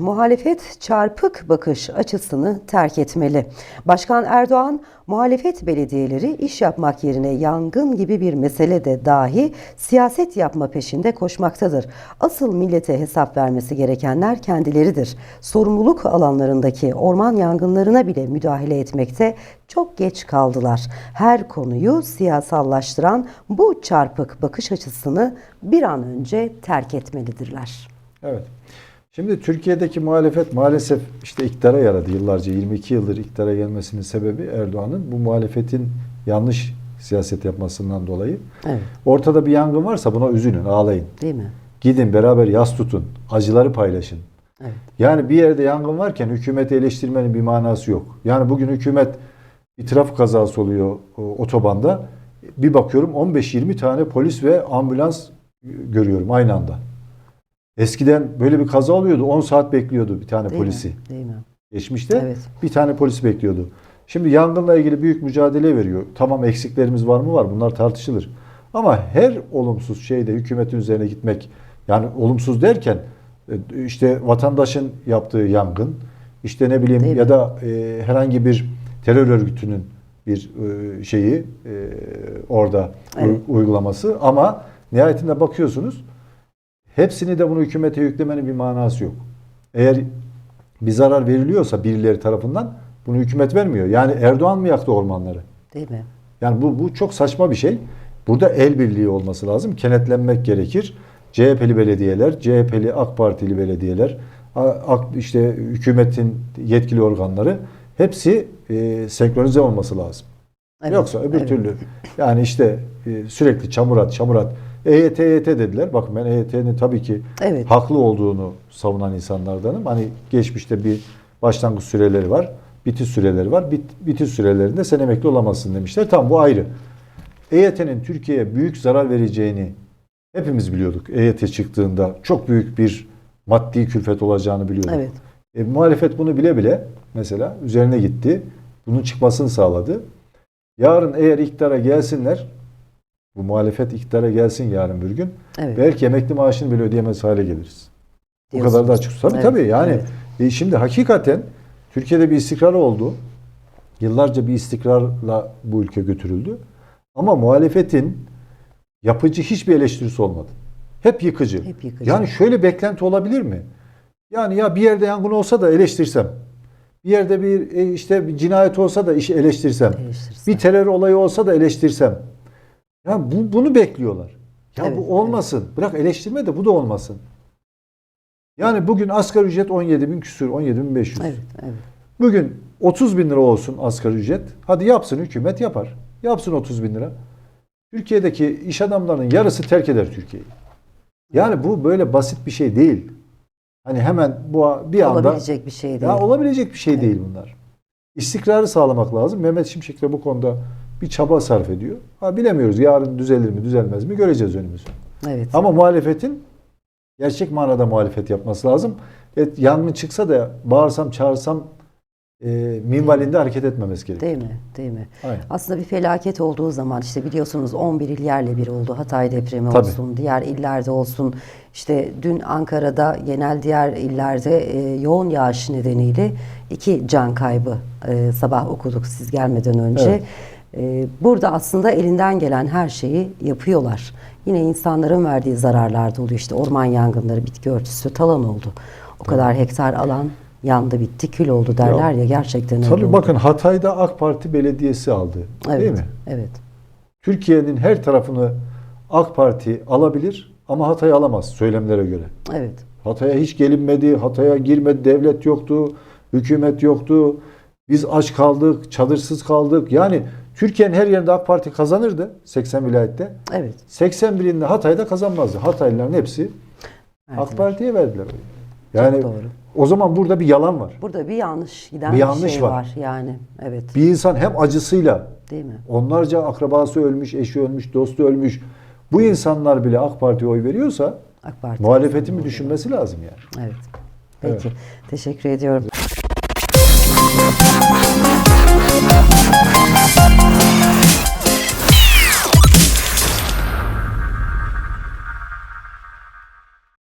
Muhalefet çarpık bakış açısını terk etmeli. Başkan Erdoğan, muhalefet belediyeleri iş yapmak yerine yangın gibi bir mesele de dahi siyaset yapma peşinde koşmaktadır. Asıl millete hesap vermesi gerekenler kendileridir. Sorumluluk alanlarındaki orman yangınlarına bile müdahale etmekte çok geç kaldılar. Her konuyu siyasallaştıran bu çarpık bakış açısını bir an önce terk etmelidirler. Evet. Şimdi Türkiye'deki muhalefet maalesef işte iktidara yaradı yıllarca. 22 yıldır iktidara gelmesinin sebebi Erdoğan'ın bu muhalefetin yanlış siyaset yapmasından dolayı. Evet. Ortada bir yangın varsa buna üzülün, ağlayın. Değil mi? Gidin beraber yas tutun, acıları paylaşın. Evet. Yani bir yerde yangın varken hükümeti eleştirmenin bir manası yok. Yani bugün hükümet bir trafik kazası oluyor o, otobanda. Bir bakıyorum 15-20 tane polis ve ambulans görüyorum aynı anda. Eskiden böyle bir kaza oluyordu 10 saat bekliyordu bir tane Değil polisi. mi? Değil mi? Geçmişte Evet. bir tane polis bekliyordu. Şimdi yangınla ilgili büyük mücadele veriyor. Tamam eksiklerimiz var mı var bunlar tartışılır. Ama her olumsuz şeyde hükümetin üzerine gitmek yani olumsuz derken e, işte vatandaşın yaptığı yangın işte ne bileyim Değil mi? ya da e, herhangi bir terör örgütünün bir e, şeyi e, orada Evet. uygulaması ama nihayetinde bakıyorsunuz hepsini de bunu hükümete yüklemenin bir manası yok. Eğer bir zarar veriliyorsa birileri tarafından bunu hükümet vermiyor. Yani Erdoğan mı yaktı ormanları? Değil mi? Yani bu, bu çok saçma bir şey. Burada el birliği olması lazım. Kenetlenmek gerekir. CHP'li belediyeler, CHP'li AK Partili belediyeler, işte hükümetin yetkili organları hepsi e, senkronize olması lazım. Evet, Yoksa öbür evet. türlü yani işte e, sürekli çamur at, çamur at. EYT, EYT dediler. Bakın ben EYT'nin tabii ki Evet. haklı olduğunu savunan insanlardanım. Hani geçmişte bir başlangıç süreleri var, bitiş süreleri var. Bit, bitiş sürelerinde sen emekli olamazsın demişler. Tamam bu ayrı. EYT'nin Türkiye'ye büyük zarar vereceğini hepimiz biliyorduk. EYT çıktığında çok büyük bir maddi külfet olacağını biliyorduk. Evet. E, muhalefet bunu bile bile mesela üzerine gitti. Bunun çıkmasını sağladı. Yarın eğer iktidara gelsinler, bu muhalefet iktidara gelsin yarın bir gün. Evet. Belki emekli maaşını bile ödeyemez hale geliriz. Bu Diyorsunuz. kadar da açık. Tabii Evet, tabii yani evet. e, şimdi hakikaten Türkiye'de bir istikrar oldu. Yıllarca bir istikrarla bu ülke götürüldü. Ama muhalefetin yapıcı hiçbir eleştirisi olmadı. Hep yıkıcı. Hep yıkıcı. Yani şöyle beklenti olabilir mi? Yani ya bir yerde yangın olsa da eleştirsem. Bir yerde bir e, işte bir cinayet olsa da işi eleştirsem. Eleştirsen. Bir terör olayı olsa da eleştirsem. Ya bu, bunu bekliyorlar. Ya Evet, bu olmasın. Bırak eleştirme de bu da olmasın. Yani bugün asgari ücret 17 bin küsür, 17 bin 500. Evet, evet. Bugün 30 bin lira olsun asgari ücret. Hadi yapsın hükümet yapar. Yapsın 30 bin lira. Türkiye'deki iş adamlarının yarısı terk eder Türkiye'yi. Yani bu böyle basit bir şey değil. Hani hemen bu bir anda Olabilecek bir şey değil. ya olabilecek bir şey değil bunlar. İstikrarı sağlamak lazım. Mehmet Şimşek de bu konuda bir çaba sarf ediyor. Ha bilemiyoruz yarın düzelir mi düzelmez mi göreceğiz önümüzü. evet. Ama muhalefetin gerçek manada muhalefet yapması lazım. Evet, yangın çıksa da bağırsam çağırsam e, minvalinde hareket etmemesi gerekiyor. Değil mi? Değil mi? Aynen. Aslında bir felaket olduğu zaman işte biliyorsunuz 11 il yerle bir oldu. Hatay depremi Tabii. olsun, diğer illerde olsun. İşte dün Ankara'da genel diğer illerde e, yoğun yağış nedeniyle iki can kaybı e, sabah okuduk siz gelmeden önce. Evet. E, burada aslında elinden gelen her şeyi yapıyorlar. Yine insanların verdiği zararlar da oluyor. İşte orman yangınları, bitki örtüsü, talan oldu. O kadar hektar alan yandı bitti, kül oldu derler ya, gerçekten öyle Tabii oldu. bakın Hatay'da AK Parti belediyesi aldı. evet, Değil mi? Evet. Türkiye'nin her tarafını AK Parti alabilir ama Hatay alamaz söylemlere göre. Evet. Hatay'a hiç gelinmedi, Hatay'a girmedi, devlet yoktu, hükümet yoktu. Biz aç kaldık, çadırsız kaldık. Yani Türkiye'nin her yerinde AK Parti kazanırdı 80 vilayette. Evet. 81'inde Hatay'da kazanmazdı. Hataylıların hepsi AK verdiler. Parti'ye verdiler. Yani doğru. o zaman burada bir yalan var. Burada bir yanlış giden Bir bir, yanlış şey var. var. yani. Evet. Bir insan hem acısıyla Değil mi? onlarca akrabası ölmüş, eşi ölmüş, dostu ölmüş. Bu insanlar bile AK Parti'ye oy veriyorsa AK Parti. muhalefetin bir düşünmesi lazım yani. Evet. Peki. Teşekkür ediyorum.